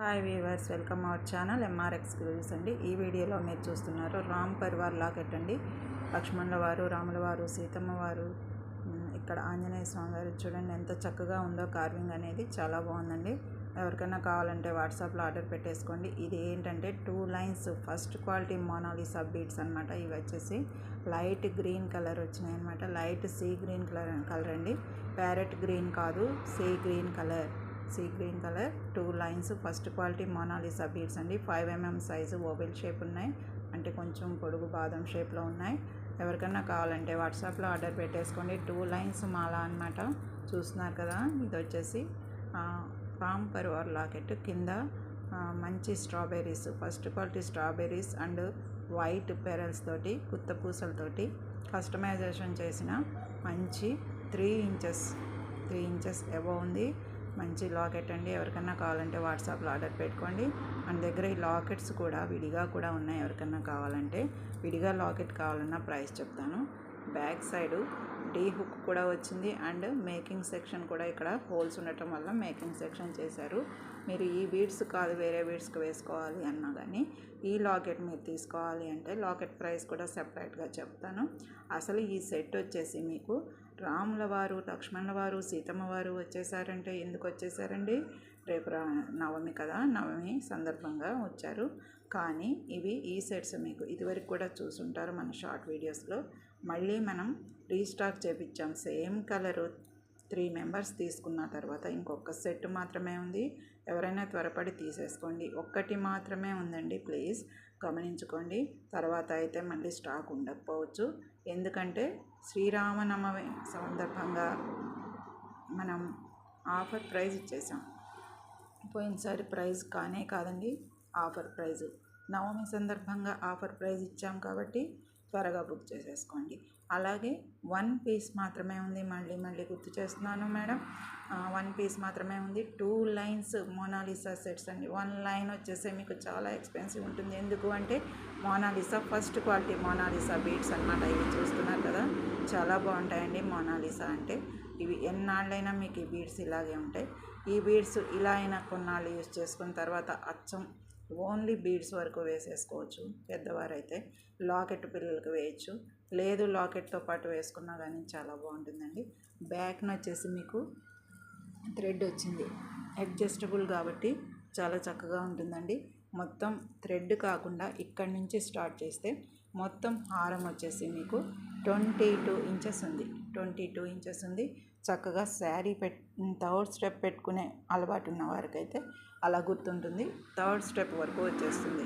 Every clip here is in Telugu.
Hi viewers welcome our channel MR exclusives అండి. ఈ వీడియోలో మీరు చూస్తున్నారు రామ్ పరివార్ లాకెట్ అండి. లక్ష్మణుల వారు రాముల వారు సీతమ్మ వారు ఇక్కడ ఆంజనేయ స్వామి వారు చూడండి ఎంత చక్కగా ఉందో కార్వింగ్ అనేది చాలా బాగుందండి. ఎవరికైనా కావాలంటే వాట్సాప్లో ఆర్డర్ పెట్టేసుకోండి. ఇది ఏంటంటే two lines first quality Monalisa beads అనమాట ఇవి వచ్చేసి లైట్ గ్రీన్ కలర్ వచ్చినాయి అనమాట light sea green colour colour అండి. ప్యారెట్ గ్రీన్ కాదు sea green colour. Sea green colour. Two lines. First quality Monalisa beads అండి. Five MM size oval shape ఉన్నాయి. అంటే కొంచెం పొడుగు బాదం షేప్లో ఉన్నాయి. ఎవరికైనా కావాలంటే వాట్సాప్లో ఆర్డర్ పెట్టేసుకోండి. టూ లైన్స్ మాల అనమాట చూస్తున్నారు కదా ఇది వచ్చేసి ఆ, రామ్ లాకెట్ కింద మంచి strawberries. First quality strawberries and white pearls తోటి కుత్త పూసలతోటి కస్టమైజేషన్ చేసిన మంచి three inches three inches above ఉంది. మంచి లాకెట్ అండి. ఎవరికన్నా కావాలంటే వాట్సాప్లో ఆర్డర్ పెట్టుకోండి. మన దగ్గర ఈ లాకెట్స్ కూడా విడిగా కూడా ఉన్నాయి ఎవరికన్నా కావాలంటే. విడిగా లాకెట్ కావాలన్నా ప్రైస్ చెప్తాను. బ్యాక్ సైడు డీ హుక్ కూడా వచ్చింది అండ్ మేకింగ్ సెక్షన్ కూడా ఇక్కడ హోల్స్ ఉండటం వల్ల మేకింగ్ సెక్షన్ చేశారు. మీరు ఈ బీడ్స్ కాదు వేరే బీడ్స్కి వేసుకోవాలి అన్నా కానీ ఈ లాకెట్ మీరు తీసుకోవాలి అంటే లాకెట్ ప్రైస్ కూడా సెపరేట్గా చెప్తాను. అసలు ఈ సెట్ వచ్చేసి మీకు రాముల వారు లక్ష్మణుల వారు సీతమ్మ వారు వచ్చేసారంటే ఎందుకు వచ్చేసారండి? రేపు రా నవమి కదా నవమి సందర్భంగా వచ్చారు. కానీ ఇవి ఈ సెట్స్ మీకు ఇదివరకు కూడా చూసుంటారు మన షార్ట్ వీడియోస్లో. మళ్ళీ మనం రీస్టాక్ చేపించాం సేమ్ కలరు త్రీ మెంబర్స్ తీసుకున్న తర్వాత ఇంకొక సెట్ మాత్రమే ఉంది. ఎవరైనా త్వరపడి తీసేసుకోండి. ఒక్కటి మాత్రమే ఉందండి. ప్లీజ్ గమనించుకోండి. తర్వాత అయితే మళ్ళీ స్టాక్ ఉండకపోవచ్చు. ఎందుకంటే శ్రీరామనవమి సందర్భంగా మనం ఆఫర్ ప్రైస్ ఇచ్చేసాం. పోయినసారి ప్రైజ్ కానే కాదండి ఆఫర్ ప్రైజ్. నవమి సందర్భంగా ఆఫర్ ప్రైజ్ ఇచ్చాం కాబట్టి త్వరగా బుక్ చేసేసుకోండి. అలాగే వన్ పీస్ మాత్రమే ఉంది. మళ్ళీ మళ్ళీ గుర్తు చేస్తున్నాను మేడం. వన్ పీస్ మాత్రమే ఉంది. టూ లైన్స్ మోనాలిసా సెట్స్ అండి. వన్ లైన్ వచ్చేసి మీకు చాలా ఎక్స్పెన్సివ్ ఉంటుంది. ఎందుకు అంటే Monalisa first quality Monalisa beads అన్నమాట ఇవి చూస్తున్నారు కదా. చాలా బాగుంటాయండి మోనాలిసా అంటే. ఇవి ఎన్నాళ్ళైనా మీకు ఈ బీడ్స్ ఇలాగే ఉంటాయి. ఈ బీడ్స్ ఇలా అయినా కొన్నాళ్ళు యూస్ చేసుకున్న తర్వాత అచ్చం ఓన్లీ బీడ్స్ వరకు వేసేసుకోవచ్చు. పెద్దవారైతే లాకెట్ పిల్లలకు వేయచ్చు. లేదు లాకెట్తో పాటు వేసుకున్నా కానీ చాలా బాగుంటుందండి. బ్యాక్ను వచ్చేసి మీకు థ్రెడ్ వచ్చింది. అడ్జస్టబుల్ కాబట్టి చాలా చక్కగా ఉంటుందండి. మొత్తం థ్రెడ్ కాకుండా ఇక్కడి నుంచి స్టార్ట్ చేస్తే మొత్తం హారం వచ్చేసి మీకు ట్వంటీ టూ ఇంచెస్ ఉంది. ట్వంటీ టూ ఇంచెస్ ఉంది. చక్కగా శారీ పెట్ థర్డ్ స్టెప్ పెట్టుకునే అలవాటు ఉన్న వారికైతే అలా గుర్తుంటుంది. థర్డ్ స్టెప్ వరకు వచ్చేస్తుంది.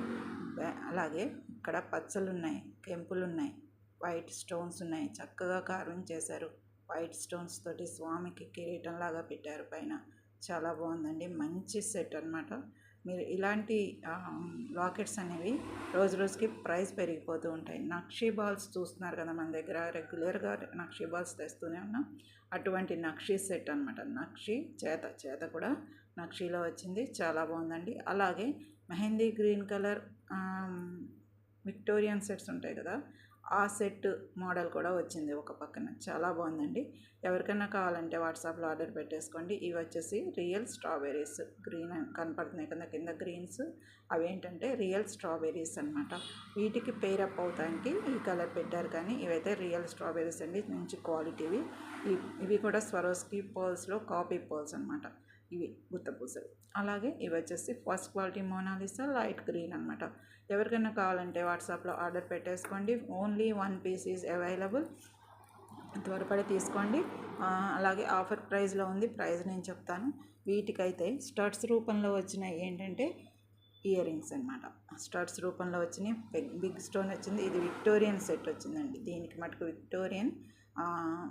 అలాగే ఇక్కడ పచ్చలు ఉన్నాయి కెంపులు ఉన్నాయి వైట్ స్టోన్స్ ఉన్నాయి. చక్కగా కార్వింగ్ చేశారు. వైట్ స్టోన్స్ తోటి స్వామికి కిరీటంలాగా పెట్టారు పైన. చాలా బాగుందండి. మంచి సెట్ అన్నమాట. మీరు ఇలాంటి లాకెట్స్ అనేవి రోజు రోజుకి ప్రైస్ పెరిగిపోతూ ఉంటాయి. నక్షీ బాల్స్ చూస్తున్నారు కదా మన దగ్గర. రెగ్యులర్గా నక్షీ బాల్స్ తెస్తూనే ఉన్నాం. అటువంటి నక్షీ సెట్ అనమాట నక్షీ చేత చేత కూడా నక్షీలో వచ్చింది. చాలా బాగుందండి. అలాగే mehndi green colour Victorian sets ఉంటాయి కదా. ఆ సెట్ మోడల్ కూడా వచ్చింది ఒక పక్కన. చాలా బాగుందండి. ఎవరికైనా కావాలంటే వాట్సాప్లో ఆర్డర్ పెట్టేసుకోండి. ఇవి వచ్చేసి రియల్ స్ట్రాబెర్రీస్. గ్రీన్ కనపడుతున్నాయి కదా కింద గ్రీన్స్. అవి ఏంటంటే రియల్ స్ట్రాబెర్రీస్ అనమాట వీటికి పేరప్ అవుతానికి ఈ కలర్ పెట్టారు కానీ ఇవైతే రియల్ స్ట్రాబెర్రీస్ అండి. మంచి క్వాలిటీవి ఇవి ఇవి కూడా స్వరోస్కి పర్ల్స్లో కాపీ పర్ల్స్ అనమాట ఇవి గుత్తపూసలు అలాగే ఇవి వచ్చేసి first quality Monalisa light green అనమాట ఎవరికైనా కావాలంటే వాట్సాప్లో ఆర్డర్ పెట్టేసుకోండి. Only one piece is available. త్వరపడి తీసుకోండి. అలాగే ఆఫర్ ప్రైస్లో ఉంది. ప్రైస్ నేను చెప్తాను. వీటికైతే స్టడ్స్ రూపంలో వచ్చినాయి ఏంటంటే ఇయర్ రింగ్స్ అనమాట స్టడ్స్ రూపంలో వచ్చినాయి. బిగ్ స్టోన్ వచ్చింది. ఇది విక్టోరియన్ సెట్ వచ్చిందండి. దీనికి మటుకు విక్టోరియన్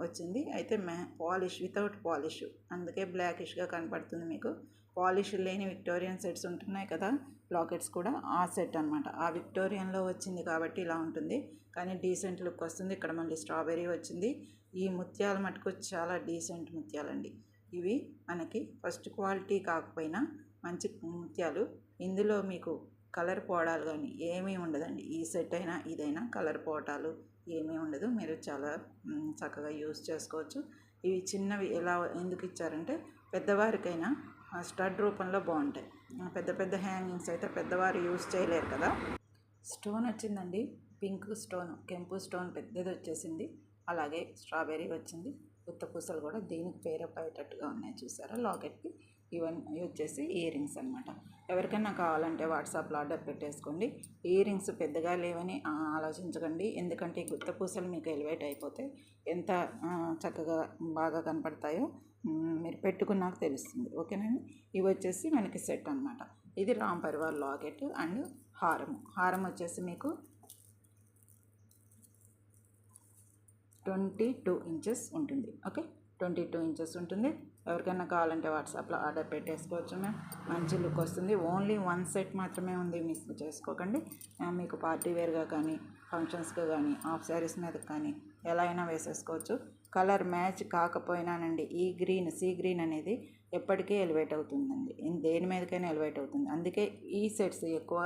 వచ్చింది. అయితే మ్యా పాలిష్ వితౌట్ పాలిష్. అందుకే బ్లాకిష్గా కనపడుతుంది మీకు. పాలిష్ లేని విక్టోరియన్ సెట్స్ ఉంటున్నాయి కదా లాకెట్స్ కూడా ఆ సెట్ అనమాట ఆ విక్టోరియన్లో వచ్చింది కాబట్టి ఇలా ఉంటుంది. కానీ డీసెంట్ లుక్ వస్తుంది. ఇక్కడ మళ్ళీ స్ట్రాబెర్రీ వచ్చింది. ఈ ముత్యాల మటుకు చాలా డీసెంట్ ముత్యాలండి. ఇవి మనకి ఫస్ట్ క్వాలిటీ కాకపోయినా మంచి ముత్యాలు. ఇందులో మీకు కలర్ పోవడాలు కానీ ఏమీ ఉండదండి. ఈ సెట్ అయినా ఇదైనా కలర్ పోవటాలు ఏమీ ఉండదు. మీరు చాలా చక్కగా యూస్ చేసుకోవచ్చు. ఇవి చిన్నవి ఎలా ఎందుకు ఇచ్చారంటే పెద్దవారికైనా ఆ స్టడ్ రూపంలో బాగుంటాయి. పెద్ద పెద్ద హ్యాంగింగ్స్ అయితే పెద్దవారు యూస్ చేయలేరు కదా. స్టోన్ వచ్చిందండి. పింక్ స్టోన్ కెంపు స్టోన్ పెద్దది వచ్చేసింది. అలాగే స్ట్రాబెర్రీ వచ్చింది. ఉత్త పూసలు కూడా దీనికి పేరప్ అయ్యేటట్టుగా ఉన్నాయి చూసారా? లాకెట్కి. ఇవన్నీ వచ్చేసి ఇయర్ రింగ్స్ అనమాట ఎవరికైనా కావాలంటే వాట్సాప్లో ఆర్డర్ పెట్టేసుకోండి. ఇయర్ రింగ్స్ పెద్దగా లేవని ఆలోచించకండి. ఎందుకంటే ఈ గుత్త పూసలు మీకు ఎలివేట్ అయిపోతే ఎంత చక్కగా బాగా కనపడతాయో మీరు పెట్టుకున్నాక తెలుస్తుంది. ఓకేనండి ఇవి వచ్చేసి మనకి సెట్ అనమాట ఇది రామ్ పరివార్ లాకెట్ అండ్ హారం హారం వచ్చేసి మీకు ట్వంటీ టూ ఇంచెస్ ఉంటుంది. ఓకే? ట్వంటీ టూ ఇంచెస్ ఉంటుంది. ఎవరికైనా కావాలంటే వాట్సాప్లో ఆర్డర్ పెట్టేసుకోవచ్చు మ్యామ్. మంచి లుక్ వస్తుంది. ఓన్లీ వన్ సెట్ మాత్రమే ఉంది మిస్ చేసుకోకండి. మీకు పార్టీ వేర్గా కానీ ఫంక్షన్స్కి కానీ ఆఫ్ శారీస్ మీద కానీ ఎలా అయినా వేసేసుకోవచ్చు. కలర్ మ్యాచ్ కాకపోయినానండి. ఈ గ్రీన్ సీ గ్రీన్ అనేది ఎప్పటికీ ఎలివేట్ అవుతుందండి. దేని మీదకైనా ఎలివేట్ అవుతుంది. అందుకే ఈ సెట్స్ ఎక్కువ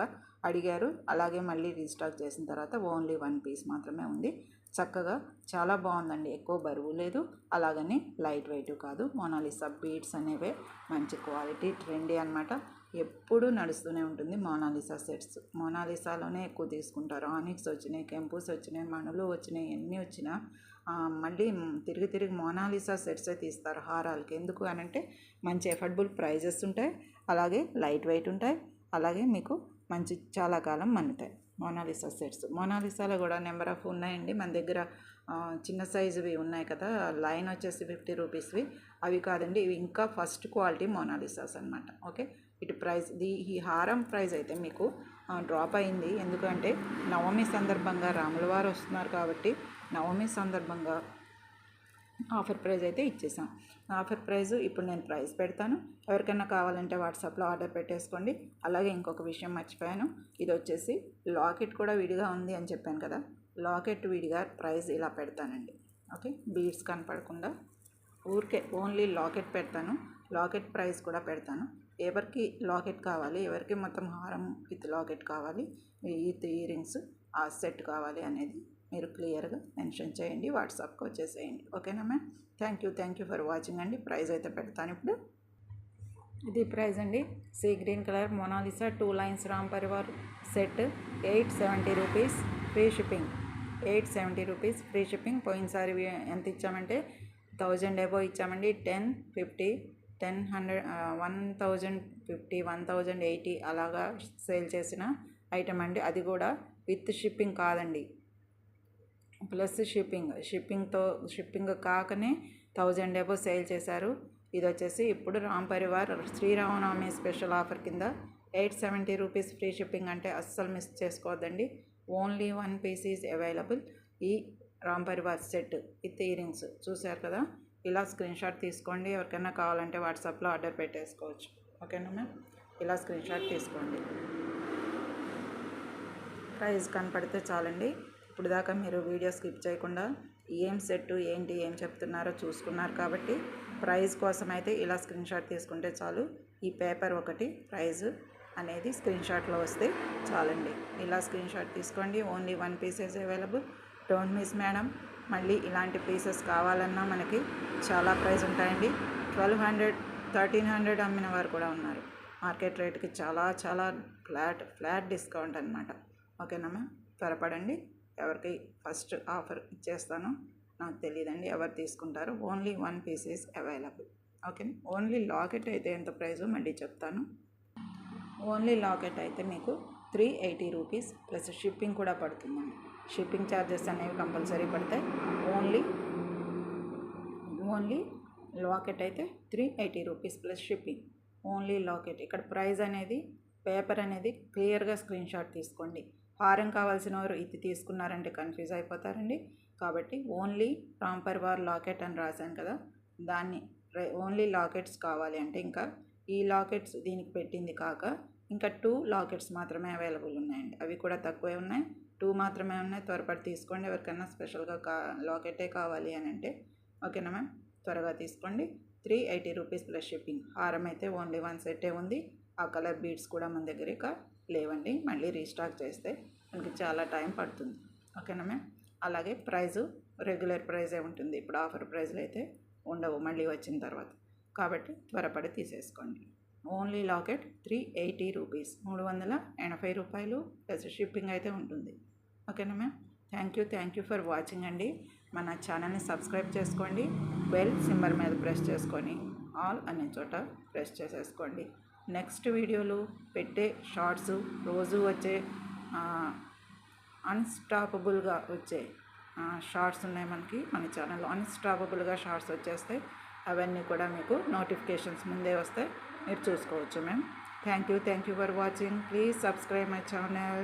అడిగారు. అలాగే మళ్ళీ రీస్టాక్ చేసిన తర్వాత ఓన్లీ వన్ పీస్ మాత్రమే ఉంది. చక్కగా చాలా బాగుందండి. ఎక్కువ బరువు లేదు. అలాగని లైట్ వెయిట్ కాదు. మోనాలిసా బీడ్స్ అనేవి మంచి క్వాలిటీ ట్రెండీ అనమాట ఎప్పుడూ నడుస్తూనే ఉంటుంది మోనాలిసా సెట్స్. మోనాలిసాలోనే ఎక్కువ తీసుకుంటారు. ఆనిక్స్ వచ్చినాయి కెంపూస్ వచ్చినాయి మణులు వచ్చినాయి ఎన్ని వచ్చినా మళ్ళీ తిరిగి తిరిగి మోనాలిసా సెట్సే తీస్తారు హారాలకి. ఎందుకు అని అంటే మంచి ఎఫర్డబుల్ ప్రైజెస్ ఉంటాయి. అలాగే లైట్ వెయిట్ ఉంటాయి. అలాగే మీకు మంచి చాలా కాలం మన్నుతాయి. Mona Lisa sets. మోనాలిసాలో కూడా నెంబర్ ఆఫ్ ఉన్నాయండి. మన దగ్గర చిన్న సైజువి ఉన్నాయి కదా లైన్ వచ్చేసి ఫిఫ్టీ రూపీస్వి. అవి కాదండి ఇవి ఇంకా ఫస్ట్ క్వాలిటీ మోనాలిసాస్ అనమాట ఓకే? ఇటు ప్రైస్ ది ఈ హారం ప్రైస్ అయితే మీకు డ్రాప్ అయింది. ఎందుకంటే నవమి సందర్భంగా రాముల వారు వస్తున్నారు కాబట్టి నవమి సందర్భంగా ఆఫర్ ప్రైస్ అయితే ఇచ్చేసాం. ఆఫర్ ప్రైస్ ఇప్పుడు నేను ప్రైస్ పెడతాను. ఎవరికైనా కావాలంటే వాట్సాప్లో ఆర్డర్ పెట్టేసుకోండి. అలాగే ఇంకొక విషయం మర్చిపోయాను. ఇది వచ్చేసి లాకెట్ కూడా విడిగా ఉంది అని చెప్పాను కదా. లాకెట్ విడిగా ప్రైస్ ఇలా పెడతానండి. ఓకే? బీడ్స్ కనపడకుండా. ఊరికే ఓన్లీ లాకెట్ పెడతాను. లాకెట్ ప్రైస్ కూడా పెడతాను. ఎవరికి లాకెట్ కావాలి ఎవరికి మొత్తం హారం విత్ లాకెట్ కావాలి విత్ ఇయర్ రింగ్స్ ఆ సెట్ కావాలి అనేది మీరు క్లియర్గా మెన్షన్ చేయండి వాట్సాప్కి వచ్చేసేయండి. ఓకేనా ma'am? Thank you thank you for watching అండి. ప్రైస్ అయితే పెడతాను ఇప్పుడు. ఇది ప్రైస్ అండి. Sea green colour Monalisa two lines Ram Parivar set eight seventy rupees free shipping. Eight seventy rupees free shipping. పోయినసారి ఎంత ఇచ్చామంటే థౌజండ్ ఎబో ఇచ్చామండి. Ten fifty ten hundred one thousand fifty one thousand eighty అలాగా సేల్ చేసిన ఐటమ్ అండి. అది కూడా విత్ షిప్పింగ్ కాదండి. ప్లస్ షిప్పింగ్ షిప్పింగ్తో షిప్పింగ్ కాకనే థౌజండ్ ఎబో సేల్ చేశారు. ఇది వచ్చేసి ఇప్పుడు రామ్ పరివార్ శ్రీరామనవమి స్పెషల్ ఆఫర్ కింద eight seventy rupees free shipping అంటే అస్సలు మిస్ చేసుకోవద్దండి. Only one piece is available. ఈ Ram Parivar set with earrings చూశారు కదా? ఇలా స్క్రీన్ షాట్ తీసుకోండి. ఎవరికైనా కావాలంటే వాట్సాప్లో ఆర్డర్ పెట్టేసుకోవచ్చు. ఓకేనా మ్యామ్? ఇలా స్క్రీన్ షాట్ తీసుకోండి. ప్రైస్ కనపడితే చాలండి. ఇప్పుడు దాకా మీరు వీడియో స్కిప్ చేయకుండా ఏం సెట్ ఏంటి ఏం చెప్తున్నారో చూసుకున్నారు కాబట్టి ప్రైజ్ కోసం అయితే ఇలా స్క్రీన్ షాట్ తీసుకుంటే చాలు. ఈ పేపర్ ఒకటి ప్రైజ్ అనేది స్క్రీన్ షాట్లో వస్తే చాలండి. ఇలా స్క్రీన్ షాట్ తీసుకోండి. Only one pieces available. Don't miss madam. మళ్ళీ ఇలాంటి పీసెస్ కావాలన్నా మనకి చాలా ప్రైస్ ఉంటాయండి. ట్వెల్వ్ హండ్రెడ్ థర్టీన్ హండ్రెడ్ అమ్మిన వారు కూడా ఉన్నారు. మార్కెట్ రేట్కి చాలా చాలా ఫ్లాట్ ఫ్లాట్ డిస్కౌంట్ అనమాట ఓకేనమ్మా? త్వరపడండి. ఎవరికి ఫస్ట్ ఆఫర్ ఇచ్చేస్తాను నాకు తెలియదండి ఎవరు తీసుకుంటారు only one piece is available. Okay? Only locket అయితే ఎంత ప్రైజో మళ్ళీ చెప్తాను. ఓన్లీ లాకెట్ అయితే మీకు three eighty rupees plus shipping కూడా పడుతుందండి. షిప్పింగ్ ఛార్జెస్ అనేవి కంపల్సరీ పడతాయి. ఓన్లీ ఓన్లీ లాకెట్ అయితే three eighty rupees plus shipping. Only locket. ఇక్కడ ప్రైస్ అనేది పేపర్ అనేది క్లియర్గా స్క్రీన్ షాట్ తీసుకోండి. హారం కావాల్సిన వారు ఇది తీసుకున్నారంటే కన్ఫ్యూజ్ అయిపోతారండి. కాబట్టి ఓన్లీ ప్రాంపర్ వార్ లాకెట్ అని రాశాను కదా దాన్ని ఓన్లీ లాకెట్స్ కావాలి అంటే ఇంకా ఈ లాకెట్స్ దీనికి పెట్టింది కాక ఇంకా టూ లాకెట్స్ మాత్రమే అవైలబుల్ ఉన్నాయండి. అవి కూడా తక్కువే ఉన్నాయి. టూ మాత్రమే ఉన్నాయి. త్వరపడి తీసుకోండి. ఎవరికైనా స్పెషల్గా కా లాకెటే కావాలి అని అంటే ఓకేనా మ్యామ్? త్వరగా తీసుకోండి. Three eighty rupees plus shipping. హారం అయితే ఓన్లీ వన్ సెట్టే ఉంది. ఆ కలర్ బీడ్స్ కూడా మన దగ్గర ఇక లేవండి మళ్ళీ రీస్టాక్ చేస్తే మనకి చాలా టైం పడుతుంది. ఓకేనా మ్యామ్? అలాగే ప్రైజు రెగ్యులర్ ప్రైజే ఉంటుంది. ఇప్పుడు ఆఫర్ ప్రైజ్లు అయితే ఉండవు మళ్ళీ వచ్చిన తర్వాత. కాబట్టి త్వరపడి తీసేసుకోండి. Only locket three eighty rupees. మూడు వందల ఎనభై రూపాయలు ప్లస్ షిప్పింగ్ అయితే ఉంటుంది. ఓకేనా ma'am? Thank you thank you for watching అండి. మన ఛానల్ని సబ్స్క్రైబ్ చేసుకోండి. బెల్ సింబల్ మీద ప్రెస్ చేసుకొని ఆల్ అనే చోట ప్రెస్ చేసేసుకోండి. నెక్స్ట్ వీడియోలు పెట్టే షార్ట్స్ రోజు వచ్చే అన్స్టాపబుల్గా వచ్చే షార్ట్స్ ఉన్నాయి మనకి మన ఛానల్లో. అన్స్టాపబుల్గా షార్ట్స్ వచ్చేస్తాయి. అవన్నీ కూడా మీకు నోటిఫికేషన్స్ ముందే వస్తాయి. మీరు చూసుకోవచ్చు ma'am. Thank you thank you for watching please subscribe my channel